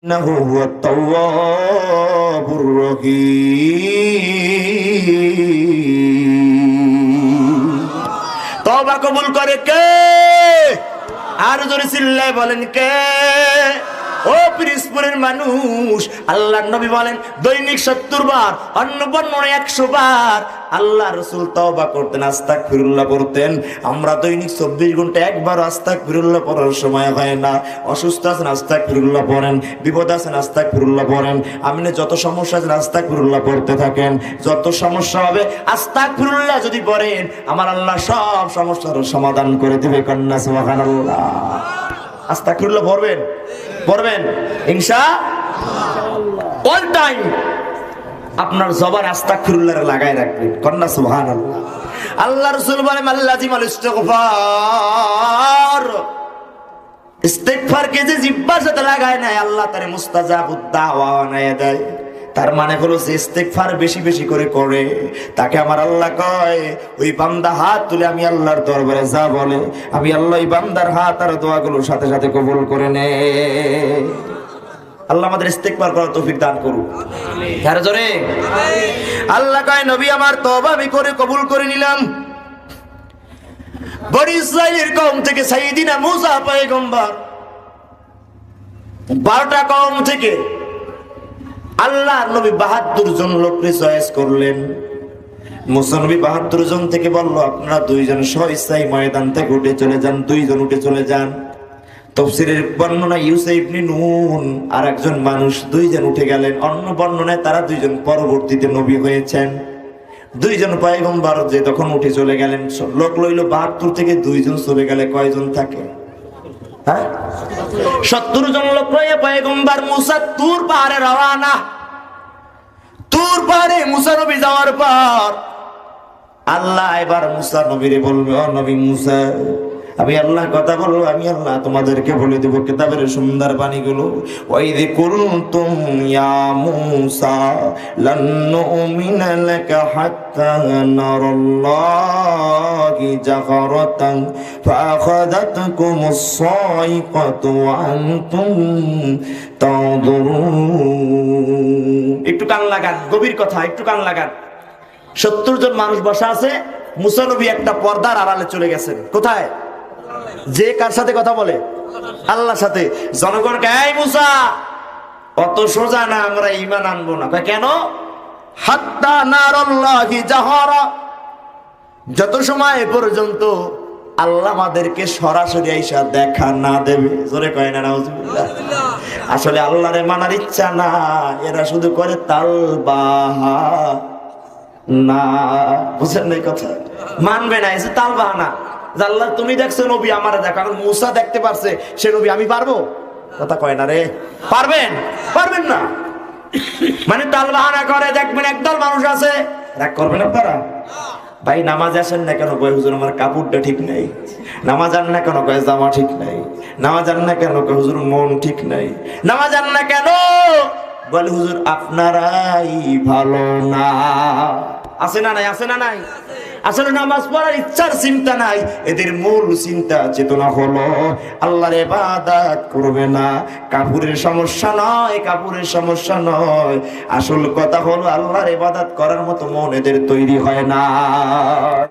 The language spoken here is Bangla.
إنه هو التواب الرحيم তওবা কবুল করে কে আর জোরে চিল্লায় বলেন কে ও পিরিসপুরের মানুষ। আল্লাহ নবী বলেন, দৈনিক সত্তর বার অন্য বর্ণনা একশো বার। আল্লাহ রসুল তওবা করতেন আস্তাক ফিরুল্লাহ পড়তেন। আমরা দৈনিক চব্বিশ ঘণ্টা একবার আস্তাক ফিরুল্লাহ পড়ার সময় হয় না। অসুস্থ আছেন আস্তাক ফিরুল্লাহ পড়েন। বিপদ আছেন আস্তাক ফিরুল্লাহ পড়েন। আপনি যত সমস্যা আছেন আস্তাক ফিরুল্লাহ পড়তে থাকেন। যত সমস্যা হবে আস্তাক ফিরুল্লাহ যদি পড়েন, আমার আল্লাহ সব সমস্যার সমাধান করে দেবে, কন্যা সুবহানাল্লাহ। আস্তাক ফিরুল্লাহ পড়বেন? পড়বেন ইনশা অল টাইম আপনার জবার আস্তা খুল্লার লাগাই রাখবেন। কন্যা সুহান আল্লাহ রসুল বলেন আল্লাহ জিমাল ইস্তেকফার কে যে জিব্বার সাথে লাগায় নাই, আল্লাহ তারে মুস্তাজাবুদ উদ্দাওয়া নাই দেয়। তার মানে হলো যে ইস্তেগফার বেশি বেশি করে করে তাকে আমার আল্লাহ কয় ওই বান্দা হাত তুলে আমি আল্লাহর দরবারে যা বলে আমি আল্লাহ ওই বান্দার হাত আর দোয়াগুলোর সাথে সাথে কবুল করে নে। আল্লাহ আমাদের ইস্তেগফার করার তৌফিক দান করুক। কার জোরে। আল্লাহ কয় নবী আমার তওবা আমি করে কবুল করে নিলাম। বড়ি ইসরায়েলের কম থেকে সাইদিনা মুসা পয়গম্বর বারোটা কম থেকে আল্লাহ নবী বাহাত্তর জন লোককে চয়েস করলেন। মুসা নবী বাহাত্তর জন থেকে বলল, আপনারা দুইজন স্বইচ্ছাই ময়দান থেকে উঠে চলে যান, দুইজন উঠে চলে যান। তফসিরের বর্ণনা ইউসা ইবনে নুন আর একজন মানুষ দুইজন উঠে গেলেন। অন্য বর্ণনায় তারা দুইজন পরবর্তীতে নবী হয়েছেন। দুইজন পয়গম্বর যে তখন উঠে চলে গেলেন। লোক লইল বাহাত্তর থেকে দুইজন চলে গেলে কয়জন থাকে? হ্যাঁ? সত্তর জন লোক রয়ে পয়গম্বর মুসা তুর পাহাড়ে রওয়ানা। তুর পাহাড়ে মুসা নবী যাওয়ার পর আল্লাহ এবার মুসা নবীরে বলবে নবী মুসা আমি আল্লাহ কথা বলব আমি আল্লাহ তোমাদেরকে বলে দেবো কিতাবের সুন্দর বাণীগুলো। ওই যে কুনতুম ইয়া মুসা লান নুমিনা লাকা হাত্তা নারাল্লাহি জাহরাতান ফাআখাযাতকুমুস সাইকাতু ওয়া একটু কান লাগান, গভীর কথা, একটু কান লাগান। সত্তর জন মানুষ বসা আছে মুসানবী একটা পর্দার আড়ালে চলে গেছেন। কোথায়? যে কার সাথে কথা বলে? আল্লাহর সাথে। জনগণকে এই মুসা অত সোজা না আমরা ইমান আনব না। কেন? হাত্তা নারাল্লাহি জাহারা। যত সময় এ পর্যন্ত আল্লাহ আমাদেরকে সরাসরি আইসা দেখা না দেবে। জোরে কয় না আসলে আল্লাহরে মানার ইচ্ছা না এরা শুধু করে তাল বাহা না বুঝেন না কথা? মানবে না এসে তাল বাহানা আল্লাহ তুমি দেখছ নবী, আমার দেখো। এখন মুসা দেখতে পারছে, সে নবী, আমি পারব? কথা কয় না রে। পারবেন? পারবেন না। মানে তাল বাহানা করে, দেখবেন একদল মানুষ আছে। রাগ করবেন আপনারা? ভাই, নামাজ আসেন না কেন? কয়, হুজুর, আমার কাপড়টা ঠিক নাই। নামাজ আন না কেন? কয়, জামা ঠিক নাই। নামাজ আন না কেন? কয়, হুজুর, মন ঠিক নাই। নামাজ আন না কেন? বলে, হুজুর, আপনারাই ভালো না। আছে না নাই? আছে না নাই? আসলে নামাজ পড়ার ইচ্ছার চিন্তা নাই, এদের মূল চিন্তা চেতনা হলো আল্লাহর ইবাদত করবে না কাপুরের সমস্যা নয় কাপুরের সমস্যা নয়। আসল কথা হলো আল্লাহর ইবাদত করার মতো মন এদের তৈরি হয় না।